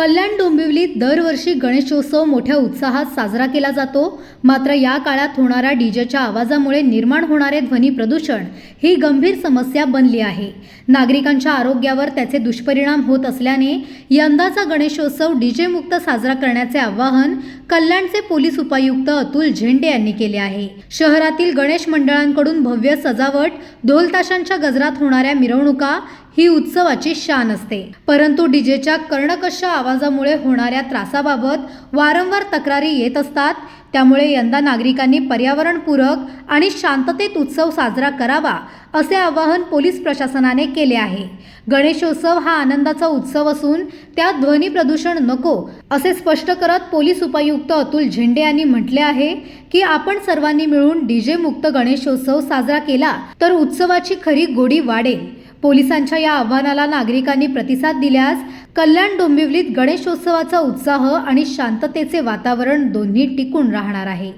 कल्याण डोंबिवलीत दरवर्षी गणेशोत्सव मोठ्या उत्साहात साजरा केला जातो. मात्र या काळात होणाऱ्या डीजेच्या आवाजामुळे निर्माण होणारे ध्वनी प्रदूषण ही गंभीर समस्या बनली आहे. नागरिकांच्या आरोग्यावर त्याचे दुष्परिणाम होत असल्याने यंदाचा गणेशोत्सव डीजेमुक्त साजरा करण्याचे आवाहन कल्याणचे पोलीस उपायुक्त अतुल झेंडे यांनी केले आहे. शहरातील गणेश मंडळांकडून भव्य सजावट ढोलताशांच्या गजरात होणाऱ्या मिरवणुका ही उत्सवाची शान असते. परंतु डीजेच्या कर्णकश आवाजामुळे होणाऱ्या त्रासाबाबत वारंवार तक्रारी येत असतात. त्यामुळे यंदा नागरिकांनी पर्यावरणपूरक आणि शांततेत उत्सव साजरा करावा असे आवाहन पोलीस प्रशासनाने केले आहे. गणेशोत्सव हा आनंदाचा उत्सव असून त्यात ध्वनी प्रदूषण नको असे स्पष्ट करत पोलीस उपायुक्त अतुल झेंडे यांनी म्हटले आहे की आपण सर्वांनी मिळून डीजे मुक्त गणेशोत्सव साजरा केला तर उत्सवाची खरी गोडी वाढेल. पोलिसांच्या या आव्हानाला नागरिकांनी प्रतिसाद दिल्यास कल्याण डोंबिवलीत गणेशोत्सवाचा उत्साह आणि शांततेचे वातावरण दोन्ही टिकून राहणार आहे.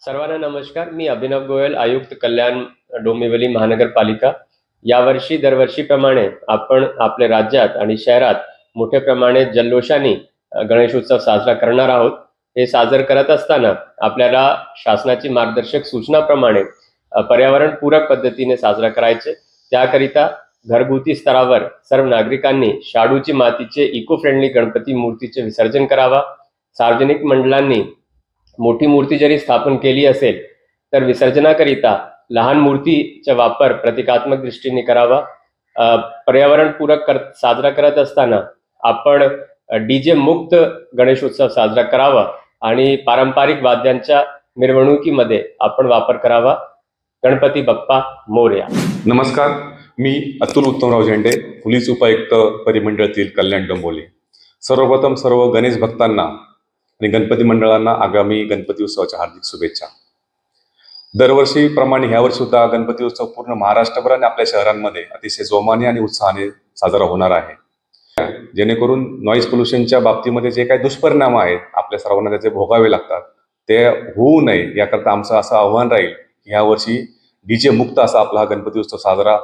सर्वांना नमस्कार. मी अभिनव गोयल आयुक्त कल्याण डोंबिवली महानगरपालिका. यावर्षी दरवर्षीप्रमाणे आपण आपल्या राज्यात आणि शहरात मोठ्या प्रमाणात जल्लोषाने गणेशोत्सव साजरा करणार आहोत. हे साजर करत असताना आपल्याला शासनाची मार्गदर्शक सूचनाप्रमाणे पर्यावरणपूरक पद्धतीने साजरा करायचे. त्याकरिता घरगुती स्तरावर सर्व नागरिकांनी शाडूची मातीचे इको फ्रेंडली गणपती मूर्तीचे विसर्जन करावा. सार्वजनिक मंडळांनी मोठी मूर्ती जरी स्थापन केली असेल तर विसर्जनाकरिता लहान मूर्तीचा वापर प्रतिकात्मक दृष्टीने करावा. पर्यावरणपूरक कर साजरा करत असताना आपण डीजे मुक्त गणेशोत्सव साजरा करावा आणि पारंपरिक वाद्यांच्या मिरवणुकीमध्ये आपण वापर करावा. गणपती बाप्पा मोर्या. नमस्कार मी अतुल उत्तमराव झेंडे पोलीस उपायुक्त परिमंडळातील कल्याण डोंबोली सर्वप्रथम सर्व गणेश भक्तांना आणि गणपती मंडळांना आगामी गणपती उत्सवाच्या हार्दिक शुभेच्छा. दरवर्षीप्रमाणे ह्यावर्षी सुद्धा गणपती उत्सव पूर्ण महाराष्ट्रभर आणि आपल्या शहरांमध्ये अतिशय जोमाने आणि उत्साहाने साजरा होणार आहे. जेणेकरून नॉईज पोल्युशनच्या बाबतीमध्ये जे काही दुष्परिणाम आहेत आपल्या सर्वांना त्याचे भोगावे लागतात. ते होऊ नये याकरता आमचं असं आव्हान राहील की ह्यावर्षी डीजे मुक्त असा आपला हा गणपती उत्सव साजरा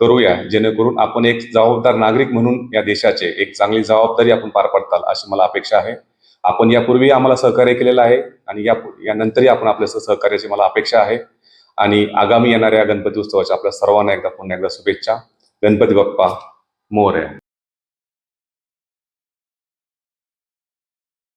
करूया जेणेकरून आपण एक जबाबदार नागरिक म्हणून या देशाचे एक चांगली जबाबदारी आपण पार पडताल अशी मला अपेक्षा आहे. आपण यापूर्वी आम्हाला सहकार्य केलेलं आहे आणि या यानंतरही आपण आपल्या सहकार्याची मला अपेक्षा आहे. आणि आगामी येणाऱ्या गणपती उत्सवाच्या आपल्या सर्वांना एकदा पुन्हा एकदा शुभेच्छा. गणपती बाप्पा मोर्या.